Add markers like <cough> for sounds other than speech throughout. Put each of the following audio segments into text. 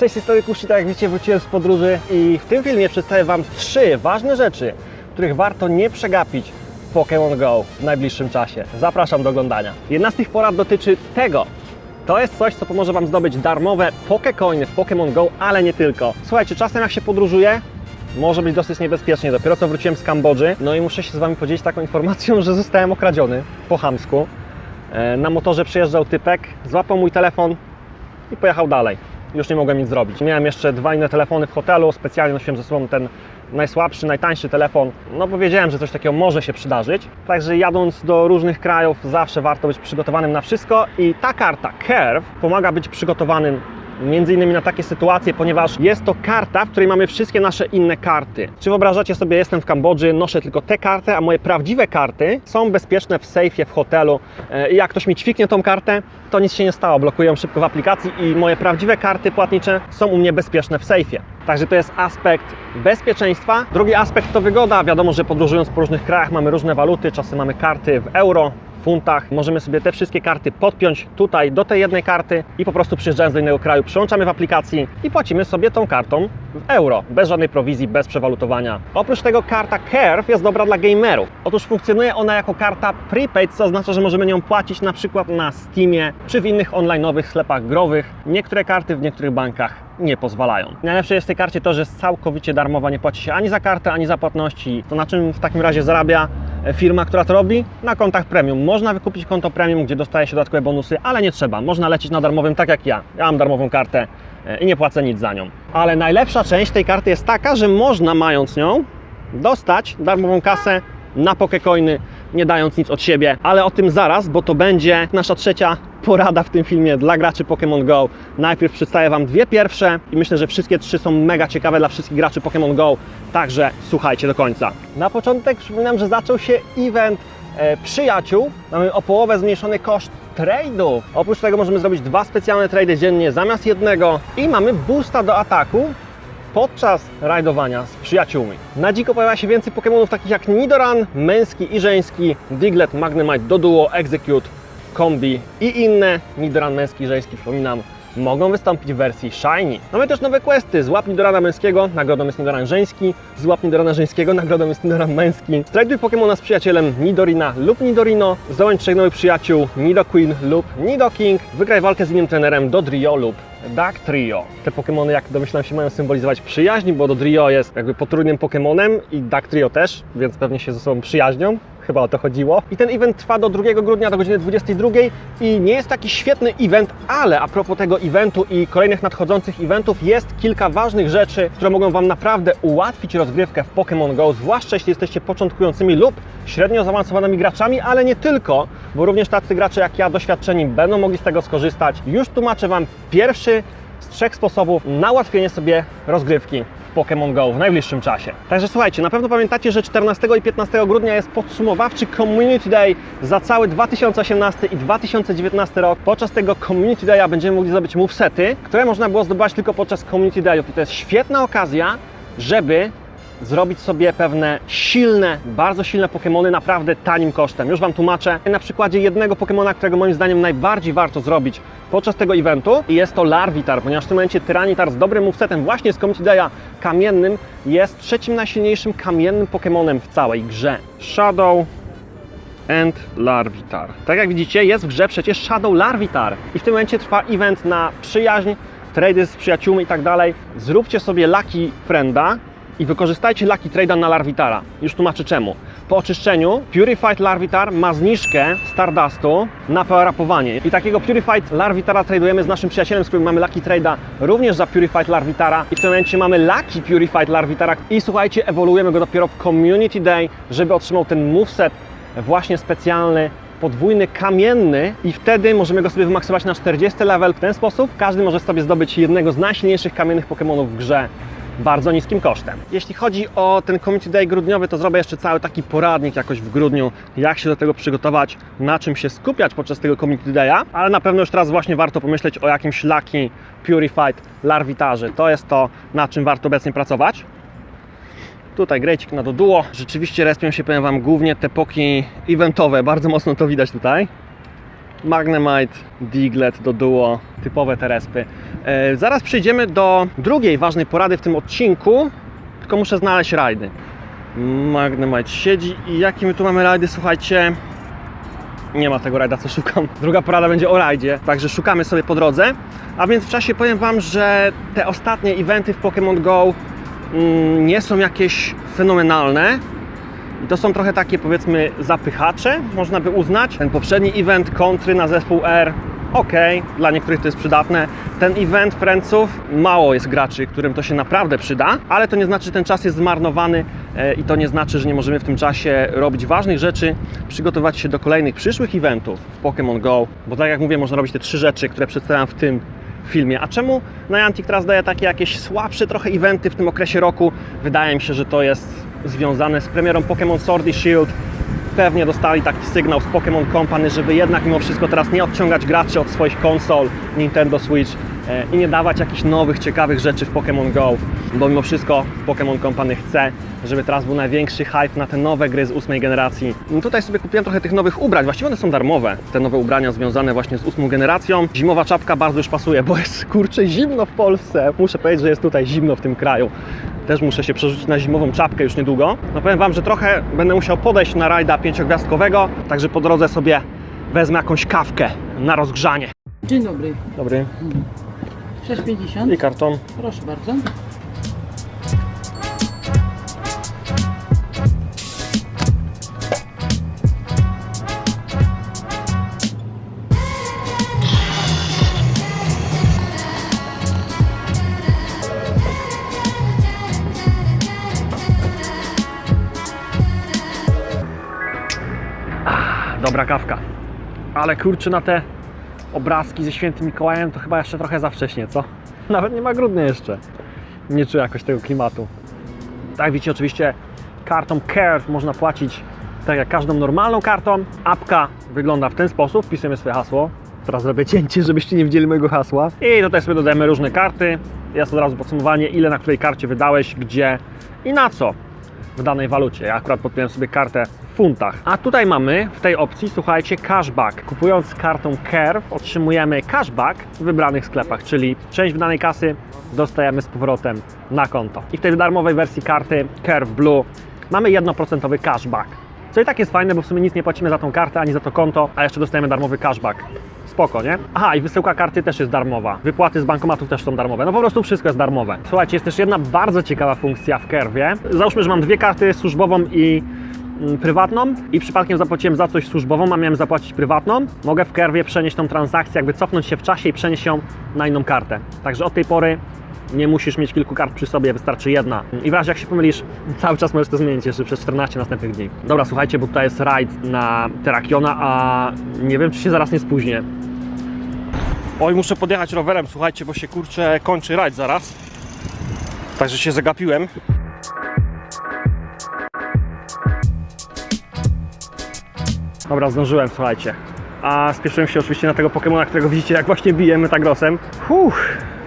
Cześć, historii Kushi, tak jak widzicie wróciłem z podróży i w tym filmie przedstawię Wam trzy ważne rzeczy, których warto nie przegapić w Pokémon Go w najbliższym czasie. Zapraszam do oglądania. Jedna z tych porad dotyczy tego. To jest coś, co pomoże Wam zdobyć darmowe Pokecoiny w Pokémon Go, ale nie tylko. Słuchajcie, czasem jak się podróżuje, może być dosyć niebezpiecznie. Dopiero co wróciłem z Kambodży, no i muszę się z Wami podzielić taką informacją, że zostałem okradziony po chamsku. E, Na motorze przyjeżdżał typek, złapał mój telefon i pojechał dalej. Już nie mogłem nic zrobić. Miałem jeszcze dwa inne telefony w hotelu, specjalnie nosiłem ze sobą ten najsłabszy, najtańszy telefon, no bo wiedziałem, że coś takiego może się przydarzyć. Także jadąc do różnych krajów, zawsze warto być przygotowanym na wszystko i ta karta Curve pomaga być przygotowanym Między innymi na takie sytuacje, ponieważ jest to karta, w której mamy wszystkie nasze inne karty. Czy wyobrażacie sobie, jestem w Kambodży, noszę tylko te karty, a moje prawdziwe karty są bezpieczne w sejfie, w hotelu. E, I jak ktoś mi ćwiknie tą kartę, to nic się nie stało. Blokuję ją szybko w aplikacji i moje prawdziwe karty płatnicze są u mnie bezpieczne w sejfie. Także to jest aspekt bezpieczeństwa. Drugi aspekt to wygoda. Wiadomo, że podróżując po różnych krajach mamy różne waluty, czasem mamy karty w euro, funtach. Możemy sobie te wszystkie karty podpiąć tutaj do tej jednej karty i po prostu przyjeżdżając do innego kraju przełączamy w aplikacji i płacimy sobie tą kartą w euro, bez żadnej prowizji, bez przewalutowania. Oprócz tego karta Curve jest dobra dla gamerów. Otóż funkcjonuje ona jako karta prepaid, co oznacza, że możemy nią płacić na przykład na Steamie czy w innych online'owych sklepach growych. Niektóre karty w niektórych bankach nie pozwalają. Najlepsze jest w tej karcie to, że jest całkowicie darmowa, nie płaci się ani za kartę, ani za płatności. To na czym w takim razie zarabia e, firma, która to robi? Na kontach premium. Można wykupić konto premium, gdzie dostaje się dodatkowe bonusy, ale nie trzeba. Można lecieć na darmowym tak jak ja. Ja mam darmową kartę i nie płacę nic za nią. Ale najlepsza część tej karty jest taka, że można mając nią dostać darmową kasę na Pokecoiny, nie dając nic od siebie, ale o tym zaraz, bo to będzie nasza trzecia porada w tym filmie dla graczy Pokémon Go. Najpierw przedstawię Wam dwie pierwsze i myślę, że wszystkie trzy są mega ciekawe dla wszystkich graczy Pokémon Go, także słuchajcie do końca. Na początek przypominam, że zaczął się event e, przyjaciół. Mamy o połowę zmniejszony koszt trade'ów. Oprócz tego możemy zrobić dwa specjalne trady dziennie zamiast jednego i mamy boosta do ataku podczas rajdowania z przyjaciółmi. Na dziko pojawia się więcej Pokémonów takich jak Nidoran, męski i żeński, Diglett, Magnemite, Doduo, Execute, Kombi i inne. Nidoran męski i żeński, przypominam, mogą wystąpić w wersji Shiny. Mamy też nowe questy. Złap Nidorana męskiego, nagrodą jest Nidoran żeński. Złap Nidorana żeńskiego, nagrodą jest Nidoran męski. Strajduj Pokémona z przyjacielem Nidorina lub Nidorino. Zdobądź trzech nowych przyjaciół Nidoqueen lub Nidoking. Wygraj walkę z innym trenerem Dodrio lub Dark Trio. Te Pokémony, jak domyślam się, mają symbolizować przyjaźń, bo Dodrio jest jakby potrójnym Pokémonem i Dark Trio też, więc pewnie się ze sobą przyjaźnią. Chyba o to chodziło. I ten event trwa do 2 grudnia do godziny 22 i nie jest taki świetny event, ale a propos tego eventu i kolejnych nadchodzących eventów jest kilka ważnych rzeczy, które mogą Wam naprawdę ułatwić rozgrywkę w Pokémon Go, zwłaszcza jeśli jesteście początkującymi lub średnio zaawansowanymi graczami, ale nie tylko, bo również tacy gracze jak ja, doświadczeni, będą mogli z tego skorzystać. Już tłumaczę Wam pierwszy z trzech sposobów na ułatwienie sobie rozgrywki Pokémon Go w najbliższym czasie. Także słuchajcie, na pewno pamiętacie, że 14 i 15 grudnia jest podsumowawczy Community Day za cały 2018 i 2019 rok. Podczas tego Community Day'a będziemy mogli zdobyć movesety, które można było zdobywać tylko podczas Community Day'ów i to jest świetna okazja, żeby zrobić sobie pewne silne, bardzo silne Pokémony naprawdę tanim kosztem. Już Wam tłumaczę na przykładzie jednego Pokémona, którego moim zdaniem najbardziej warto zrobić podczas tego eventu i jest to Larvitar, ponieważ w tym momencie Tyranitar z dobrym movesetem właśnie z Community Day'a kamiennym jest trzecim najsilniejszym kamiennym Pokémonem w całej grze. Shadow and Larvitar. Tak jak widzicie, jest w grze przecież Shadow Larvitar i w tym momencie trwa event na przyjaźń, trady z przyjaciółmi i tak dalej. Zróbcie sobie Lucky Frienda i wykorzystajcie Lucky Trade'a na Larvitara. Już tłumaczę czemu. Po oczyszczeniu Purified Larvitar ma zniżkę Stardustu na power-upowanie. I takiego Purified Larvitara tradujemy z naszym przyjacielem, z którym mamy Lucky Trade'a również za Purified Larvitara. I w tym momencie mamy Lucky Purified Larvitara. I słuchajcie, ewoluujemy go dopiero w Community Day, żeby otrzymał ten moveset właśnie specjalny podwójny kamienny i wtedy możemy go sobie wymaksować na 40 level. W ten sposób każdy może sobie zdobyć jednego z najsilniejszych kamiennych Pokémonów w grze bardzo niskim kosztem. Jeśli chodzi o ten Community Day grudniowy, to zrobię jeszcze cały taki poradnik jakoś w grudniu, jak się do tego przygotować, na czym się skupiać podczas tego Community Day'a, ale na pewno już teraz właśnie warto pomyśleć o jakimś Lucky Purified Larvitarze. To jest to, nad czym warto obecnie pracować. Tutaj grejcik na Doduo. Rzeczywiście respią się, powiem Wam, głównie te poki eventowe. Bardzo mocno to widać tutaj. Magnemite, Diglett do duo, typowe te respy. E, zaraz przejdziemy do drugiej ważnej porady w tym odcinku, tylko muszę znaleźć rajdy. Magnemite siedzi i jakie my tu mamy rajdy, słuchajcie, nie ma tego rajda, co szukam. Druga porada będzie o rajdzie, także szukamy sobie po drodze. A więc w czasie powiem Wam, że te ostatnie eventy w Pokémon Go mm, nie są jakieś fenomenalne. I to są trochę takie powiedzmy zapychacze, można by uznać. Ten poprzedni event kontry na zespół R, ok, dla niektórych to jest przydatne. Ten event Friendsów, mało jest graczy, którym to się naprawdę przyda, ale to nie znaczy, że ten czas jest zmarnowany e, i to nie znaczy, że nie możemy w tym czasie robić ważnych rzeczy, przygotować się do kolejnych przyszłych eventów w Pokémon Go, bo tak jak mówię, można robić te trzy rzeczy, które przedstawiam w tym filmie. A czemu Niantic teraz daje takie jakieś słabsze trochę eventy w tym okresie roku? Wydaje mi się, że to jest związane z premierą Pokémon Sword i Shield. Pewnie dostali taki sygnał z Pokémon Company, żeby jednak mimo wszystko teraz nie odciągać graczy od swoich konsol Nintendo Switch e, i nie dawać jakichś nowych, ciekawych rzeczy w Pokémon Go, bo mimo wszystko Pokémon Company chce, żeby teraz był największy hype na te nowe gry z ósmej generacji. No tutaj sobie kupiłem trochę tych nowych ubrań, właściwie one są darmowe, te nowe ubrania związane właśnie z ósmą generacją. Zimowa czapka bardzo już pasuje, bo jest kurczę zimno w Polsce. Muszę powiedzieć, że jest tutaj zimno w tym kraju. Też muszę się przerzucić na zimową czapkę już niedługo. No powiem Wam, że trochę będę musiał podejść na rajda pięciogwiazdkowego, także po drodze sobie wezmę jakąś kawkę na rozgrzanie. Dzień dobry. Dobry. 6,50. I karton. Proszę bardzo. Kawka. Ale kurczę na te obrazki ze świętym Mikołajem to chyba jeszcze trochę za wcześnie, co? <laughs> Nawet nie ma grudnia jeszcze. Nie czuję jakoś tego klimatu. Tak widzicie, oczywiście kartą Curve można płacić tak jak każdą normalną kartą. Apka wygląda w ten sposób, wpisujemy swoje hasło. Teraz zrobię cięcie, żebyście nie widzieli mojego hasła. I tutaj sobie dodajemy różne karty. Jest od razu podsumowanie, ile na której karcie wydałeś, gdzie i na co w danej walucie. Ja akurat podpiąłem sobie kartę w funtach. A tutaj mamy w tej opcji, słuchajcie, cashback. Kupując kartą Curve otrzymujemy cashback w wybranych sklepach, czyli część wydanej kasy dostajemy z powrotem na konto. I w tej darmowej wersji karty Curve Blue mamy 1% cashback. Co i tak jest fajne, bo w sumie nic nie płacimy za tą kartę ani za to konto, a jeszcze dostajemy darmowy cashback. Spoko, nie? Aha, i wysyłka karty też jest darmowa. Wypłaty z bankomatów też są darmowe. No po prostu wszystko jest darmowe. Słuchajcie, jest też jedna bardzo ciekawa funkcja w Kerwie. Załóżmy, że mam dwie karty służbową i mm, prywatną i przypadkiem zapłaciłem za coś służbową, a miałem zapłacić prywatną. Mogę w Kerwie przenieść tą transakcję, jakby cofnąć się w czasie i przenieść ją na inną kartę. Także od tej pory nie musisz mieć kilku kart przy sobie, wystarczy jedna. I w razie jak się pomylisz, cały czas możesz to zmienić jeszcze przez 14 następnych dni. Dobra, słuchajcie, bo tutaj jest rajd na Terakiona, a nie wiem, czy się zaraz nie spóźnię. Oj, muszę podjechać rowerem, słuchajcie, bo się kurczę kończy rajd zaraz. Także się zagapiłem. Dobra, zdążyłem, słuchajcie. A spieszyłem się oczywiście na tego Pokemona, którego widzicie, jak właśnie bije Metagrossem.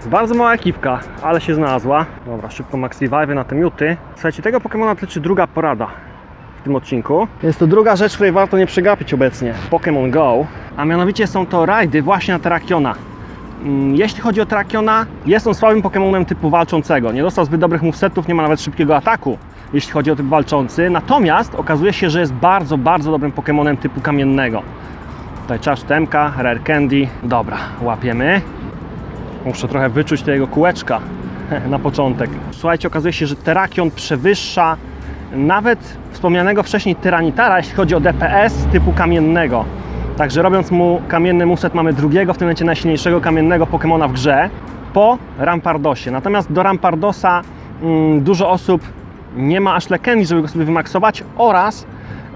Huch, bardzo mała ekipka, ale się znalazła. Dobra, szybko Max Revive na te miuty. Słuchajcie, tego Pokemona dotyczy druga porada w tym odcinku. Jest to druga rzecz, której warto nie przegapić obecnie Pokémon Go, a mianowicie są to rajdy właśnie na Terakiona. Mm, Jeśli chodzi o Terakiona, jest on słabym Pokemonem typu walczącego. Nie dostał zbyt dobrych movesetów, nie ma nawet szybkiego ataku, jeśli chodzi o typ walczący. Natomiast okazuje się, że jest bardzo, bardzo dobrym Pokemonem typu kamiennego. Tutaj czas temka, Rare Candy. Dobra, łapiemy. Muszę trochę wyczuć tego kółeczka <laughs> na początek. Słuchajcie, okazuje się, że Terakion przewyższa nawet wspomnianego wcześniej Tyranitara, jeśli chodzi o DPS typu kamiennego. Także robiąc mu kamienny moveset mamy drugiego, w tym momencie najsilniejszego kamiennego Pokemona w grze po Rampardosie. Natomiast do Rampardosa mm, dużo osób nie ma aż lekendi, żeby go sobie wymaksować oraz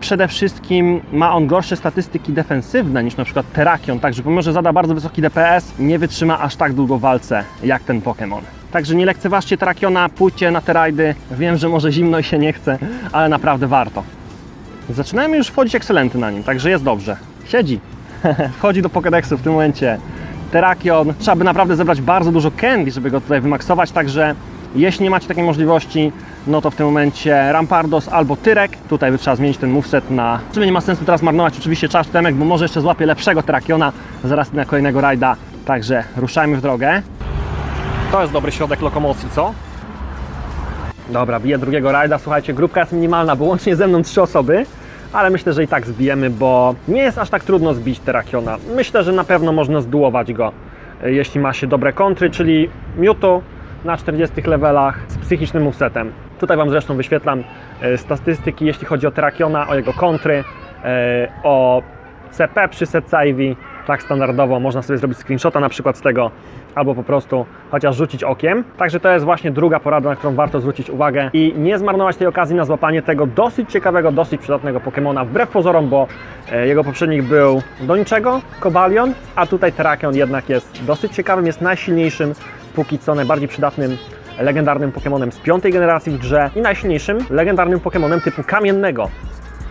przede wszystkim ma on gorsze statystyki defensywne niż na przykład Terakion, także pomimo, że zada bardzo wysoki DPS, nie wytrzyma aż tak długo w walce jak ten Pokémon. Także nie lekceważcie Terakiona, pójdźcie na te rajdy. Wiem, że może zimno i się nie chce, ale naprawdę warto. Zaczynamy już wchodzić ekscelenty na nim, także jest dobrze. Siedzi. <laughs> Wchodzi do Pokédexu w tym momencie. Terakion. Trzeba by naprawdę zebrać bardzo dużo candy, żeby go tutaj wymaksować, także jeśli nie macie takiej możliwości, no to w tym momencie Rampardos albo Tyrek. Tutaj by trzeba zmienić ten moveset na... W sumie nie ma sensu teraz marnować oczywiście czas Temek, bo może jeszcze złapie lepszego Terakiona zaraz na kolejnego rajda. Także ruszajmy w drogę. To jest dobry środek lokomocji, co? Dobra, biję drugiego rajda. Słuchajcie, grupka jest minimalna, bo łącznie ze mną trzy osoby, ale myślę, że i tak zbijemy, bo nie jest aż tak trudno zbić Terakiona. Myślę, że na pewno można zduować go, jeśli ma się dobre kontry, czyli Mewtwo na 40 levelach z psychicznym movesetem. Tutaj Wam zresztą wyświetlam e, statystyki, jeśli chodzi o Terakiona, o jego kontry, e, o CP przy setce Ivy, tak standardowo można sobie zrobić screenshota na przykład z tego, albo po prostu chociaż rzucić okiem. Także to jest właśnie druga porada, na którą warto zwrócić uwagę i nie zmarnować tej okazji na złapanie tego dosyć ciekawego, dosyć przydatnego Pokemona, wbrew pozorom, bo e, jego poprzednik był do niczego, Kobalion, a tutaj Terrakion jednak jest dosyć ciekawym, jest najsilniejszym, póki co najbardziej przydatnym legendarnym Pokemonem z piątej generacji w grze i najsilniejszym legendarnym Pokemonem typu kamiennego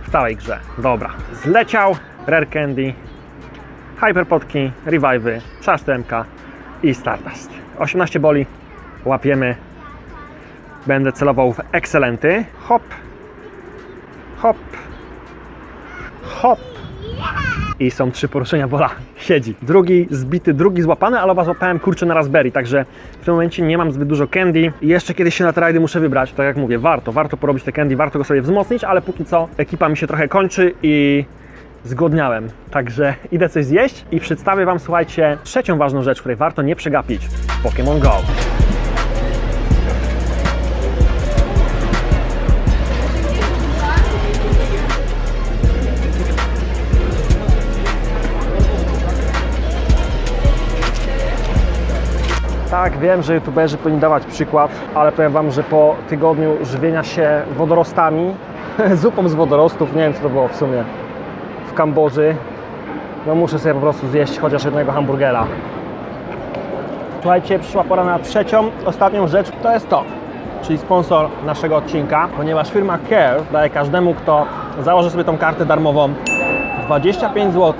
w całej grze. Dobra, zleciał Rare Candy, Hyperpotki, Revive'y, Szasztemka i Stardust. 18 boli, łapiemy. Będę celował w Excelenty. Hop, hop, hop. I są trzy poruszenia bola. Siedzi. Drugi zbity, drugi złapany, ale oba złapałem kurczę na Raspberry, także w tym momencie nie mam zbyt dużo candy. I jeszcze kiedyś się na te rajdy muszę wybrać. Tak jak mówię, warto, warto porobić te candy, warto go sobie wzmocnić, ale póki co ekipa mi się trochę kończy i zgłodniałem. Także idę coś zjeść i przedstawię Wam, słuchajcie, trzecią ważną rzecz, której warto nie przegapić Pokémon Go. Tak, wiem, że youtuberzy powinni dawać przykład, ale powiem Wam, że po tygodniu żywienia się wodorostami, <laughs> zupą z wodorostów, nie wiem co to było w sumie, w Kambodży, no muszę sobie po prostu zjeść chociaż jednego hamburgera. Słuchajcie, przyszła pora na trzecią, ostatnią rzecz, to jest to, czyli sponsor naszego odcinka, ponieważ firma Care daje każdemu, kto założy sobie tą kartę darmową 25 zł,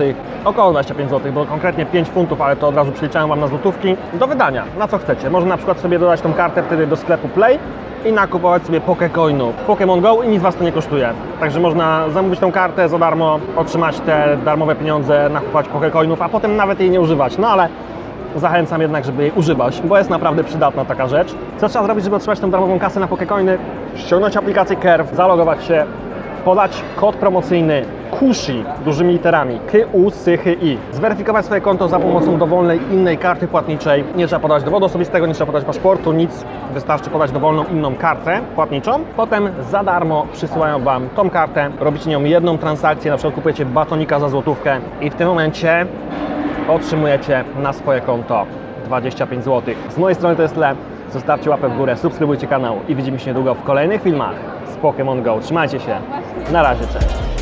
około 25 zł, bo konkretnie 5 funtów, ale to od razu przeliczałem Wam na złotówki, do wydania, na co chcecie. Można na przykład sobie dodać tą kartę wtedy do sklepu Play i nakupować sobie Pokecoinów w Pokémon Go i nic Was to nie kosztuje. Także można zamówić tą kartę za darmo, otrzymać te darmowe pieniądze, nakupować Pokecoinów, a potem nawet jej nie używać. No ale zachęcam jednak, żeby jej używać, bo jest naprawdę przydatna taka rzecz. Co trzeba zrobić, żeby otrzymać tą darmową kasę na Pokecoiny? Ściągnąć aplikację Curve, zalogować się, podać kod promocyjny KUSHI dużymi literami K U S H I. Zweryfikować swoje konto za pomocą dowolnej innej karty płatniczej. Nie trzeba podać dowodu osobistego, nie trzeba podać paszportu, nic. Wystarczy podać dowolną inną kartę płatniczą. Potem za darmo przysyłają Wam tą kartę. Robicie nią jedną transakcję, na przykład kupujecie batonika za złotówkę i w tym momencie otrzymujecie na swoje konto 25 zł. Z mojej strony to jest tyle. Zostawcie łapę w górę, subskrybujcie kanał i widzimy się niedługo w kolejnych filmach z Pokémon Go. Trzymajcie się. Na razie, cześć.